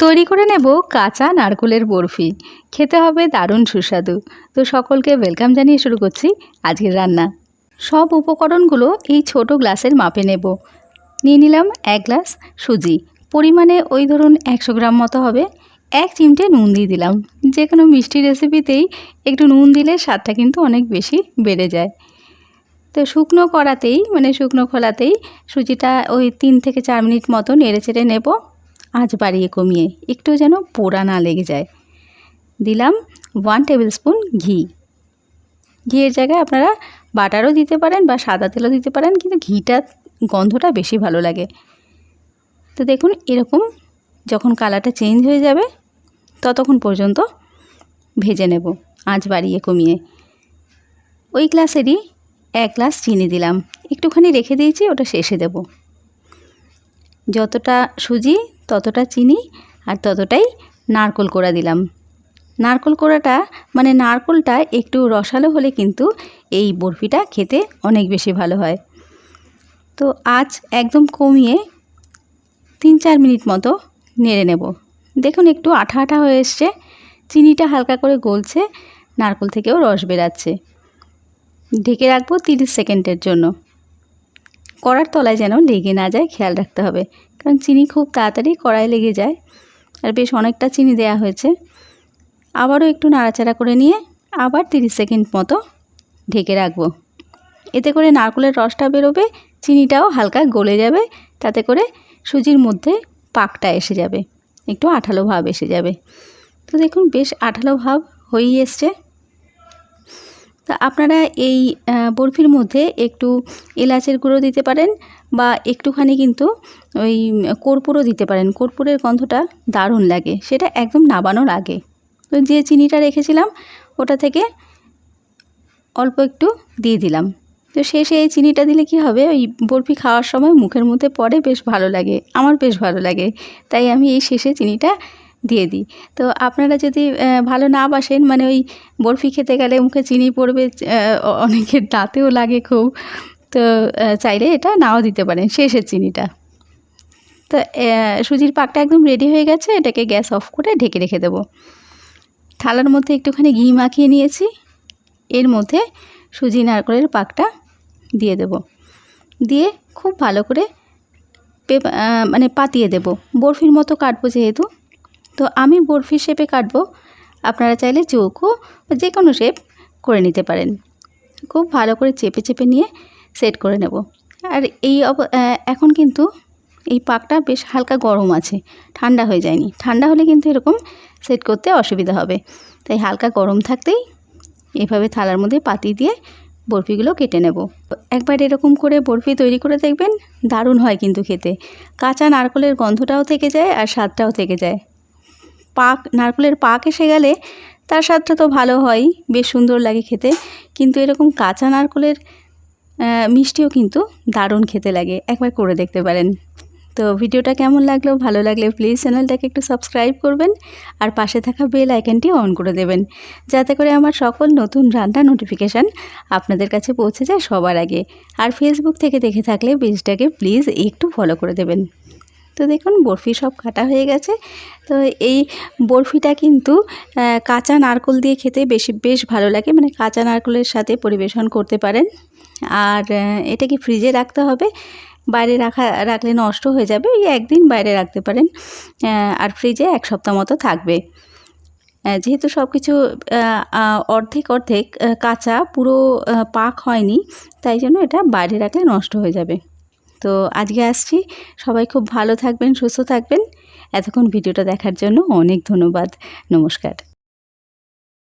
তৈরি করে নেব কাঁচা নারকেলের বরফি। খেতে হবে দারুণ সুস্বাদু। তো সকলকে ওয়েলকাম জানিয়ে শুরু করছি আজকের রান্না। সব উপকরণগুলো এই ছোট গ্লাসের মাপে নেব। নিয়ে নিলাম এক গ্লাস সুজি। পরিমাণে ওই ধরুন একশো গ্রাম মতো হবে। এক চিমটে নুন দিয়ে দিলাম। যে কোনো মিষ্টি রেসিপিতেই একটু নুন দিলে স্বাদটা কিন্তু অনেক বেশি বেড়ে যায়। তো শুকনো করাতেই মানে শুকনো খোলাতেই সুজিটা ওই তিন থেকে চার মিনিট মতো নেড়ে চেড়ে নেব। আঁচ বাড়িয়ে কমিয়ে একটু যেন পোড়া না লেগে যায়। দিলাম ওয়ান টেবিল স্পুন ঘি। ঘিয়ের জায়গায় আপনারা বাটারও দিতে পারেন বা সাদা তেলও দিতে পারেন, কিন্তু ঘিটা, গন্ধটা বেশি ভালো লাগে। তো দেখুন এরকম যখন কালারটা চেঞ্জ হয়ে যাবে, ততক্ষণ পর্যন্ত ভেজে নেব আঁচ বাড়িয়ে কমিয়ে। ওই গ্লাসেরই এক গ্লাস চিনি দিলাম। একটুখানি রেখে দিয়েছি, ওটা শেষে দেব। যতটা সুজি ততটা চিনি আর ততটাই নারকোল কোড়া দিলাম। নারকোল কোড়াটা মানে নারকোলটা একটু রসালো হলে কিন্তু এই বরফিটা খেতে অনেক বেশি ভালো হয়। তো আজ একদম কমিয়ে তিন চার মিনিট মতো নেড়ে নেব। দেখুন একটু আঠা আঠা হয়ে এসছে। চিনিটা হালকা করে গলছে, নারকোল থেকেও রস বেরাচ্ছে। ঢেকে রাখব তিরিশ সেকেন্ডের জন্য। কড়ার তলায় যেন লেগে না যায়, খেয়াল রাখতে হবে। কারণ চিনি খুব তাড়াতাড়ি কড়াই লেগে যায়। আর বেশ অনেকটা চিনি দেয়া হয়েছে। আবারও একটু নাড়াচাড়া করে নিয়ে আবার তিরিশ সেকেন্ড মতো ঢেকে রাখব। এতে করে নারকেলের রসটা বেরোবে, চিনিটাও হালকা গলে যাবে, তাতে করে সুজির মধ্যে পাকটা এসে যাবে। একটু আঠালো ভাব এসে যাবে। তো দেখুন, বেশ আঠালো ভাব হয়েই এসছে। তা আপনারা এই বরফির মধ্যে একটু এলাচের গুঁড়ো দিতে পারেন বা একটুখানি কিন্তু ওই কর্পূরও দিতে পারেন। কর্পূরের গন্ধটা দারুণ লাগে। সেটা একদম নাবানোর আগে। তো যে চিনিটা রেখেছিলাম, ওটা থেকে অল্প একটু দিয়ে দিলাম। তো শেষে এই চিনিটা দিলে কি হবে? ওই বরফি খাওয়ার সময় মুখের মধ্যে পড়ে, বেশ ভালো লাগে। আমার বেশ ভালো লাগে। তাই আমি এই শেষে চিনিটা দিয়ে দিই। তো আপনারা যদি ভালো না বাসেন মানে ওই বরফি খেতে গেলে মুখে চিনি পড়বে অনেকের দাঁতেও লাগে খুব, তো চাইলে এটা নাও দিতে পারেন, শেষের চিনিটা। তো সুজির পাকটা একদম রেডি হয়ে গেছে, এটাকে গ্যাস অফ করে ঢেকে রেখে দেবো। থালার মধ্যে একটুখানি ঘি মাখিয়ে নিয়েছি, এর মধ্যে সুজি নারকলের পাকটা দিয়ে দেব। দিয়ে খুব ভালো করে মানে পাতিয়ে দেব। বরফির মতো কাটবো যেহেতু তো আমি বরফি শেপে কাটবো। আপনারা চাইলে চৌকো যে কোনো শেপ করে নিতে পারেন। খুব ভালো করে চেপে চেপে নিয়ে সেট করে নেব। আর এই এখন কিন্তু এই পাকটা বেশ হালকা গরম আছে, ঠান্ডা হয়ে যায়নি। ঠান্ডা হলে কিন্তু এরকম সেট করতে অসুবিধা হবে। তাই হালকা গরম থাকতেই এভাবে থালার মধ্যে পাতি দিয়ে বরফিগুলো কেটে নেব। একবার এরকম করে বরফি তৈরি করে দেখবেন দারুণ হয় কিন্তু খেতে। কাঁচা নারকলের গন্ধটাও থেকে যায় আর স্বাদটাও থেকে যায়। পাক, নারকেলের পাক এসে গেলে তার স্বাদটা তো ভালো হয়, বেশ সুন্দর লাগে খেতে। কিন্তু এরকম কাঁচা নারকেলের মিষ্টিও কিন্তু দারুণ খেতে লাগে। একবার করে দেখতে পারেন। তো ভিডিওটা কেমন লাগল? ভালো লাগলে প্লিজ চ্যানেলটাকে একটু সাবস্ক্রাইব করবেন আর পাশে থাকা বেল আইকনটি অন করে দেবেন। যাতে করে আমার সকল নতুন রান্না নোটিফিকেশান আপনাদের কাছে পৌঁছে যায় সবার আগে। আর ফেসবুক থেকে দেখে থাকলে পেজটাকে প্লিজ একটু ফলো করে দেবেন। তো দেখুন, বরফি সব কাটা হয়ে গেছে। তো এই বরফিটা কিন্তু কাঁচা নারকল দিয়ে খেতে বেশি, বেশ ভালো লাগে। মানে কাঁচা নারকলের সাথে পরিবেশন করতে পারেন। আর এটাকে ফ্রিজে রাখতে হবে। বাইরে রাখা, রাখলে নষ্ট হয়ে যাবে। এই একদিন বাইরে রাখতে পারেন। আর ফ্রিজে এক সপ্তাহ মতো থাকবে। যেহেতু সব কিছু অর্ধেক অর্ধেক কাঁচা, পুরো পাক হয়নি, তাই জন্য এটা বাইরে রাখলে নষ্ট হয়ে যাবে। তো আজকে আসছি। সবাই খুব ভালো থাকবেন, সুস্থ থাকবেন। এতক্ষণ ভিডিওটা দেখার জন্য অনেক ধন্যবাদ। নমস্কার।